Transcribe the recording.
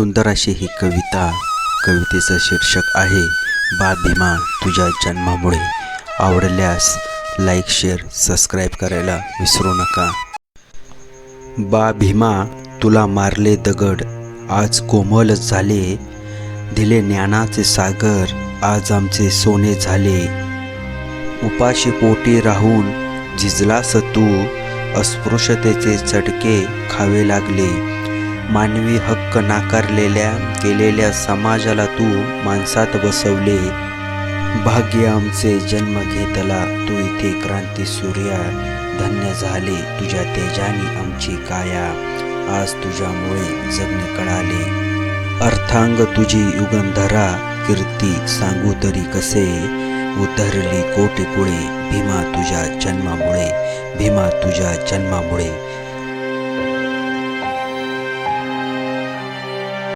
सुंदर अशी ही कविता कवितेचं शीर्षक आहे बा भीमा तुझ्या जन्मामुळे आवडल्यास लाईक शेअर सबस्क्राईब करायला विसरू नका. बा भीमा तुला मारले दगड आज कोमल झाले. दिले ज्ञानाचे सागर आज आमचे सोने झाले. उपाशी पोटी राहून झिजलास तू अस्पृश्यतेचे चटके खावे लागले. मानवी हक्क नाकारलेल्या गेलेल्या समाजाला तू माणसात बसवले. भाग्य आमचे जन्म घेतला तू इथे क्रांती सूर्या धन्य झाले. तुझ्या तेजाने आमची काया आज तुझ्यामुळे जगणे कळाले. अर्थांग तुझी युगंधरा कीर्ती सांगू तरी कसे? उतरली कोटी पुढे भीमा तुझ्या जन्मामुळे भीमा तुझ्या जन्मामुळे.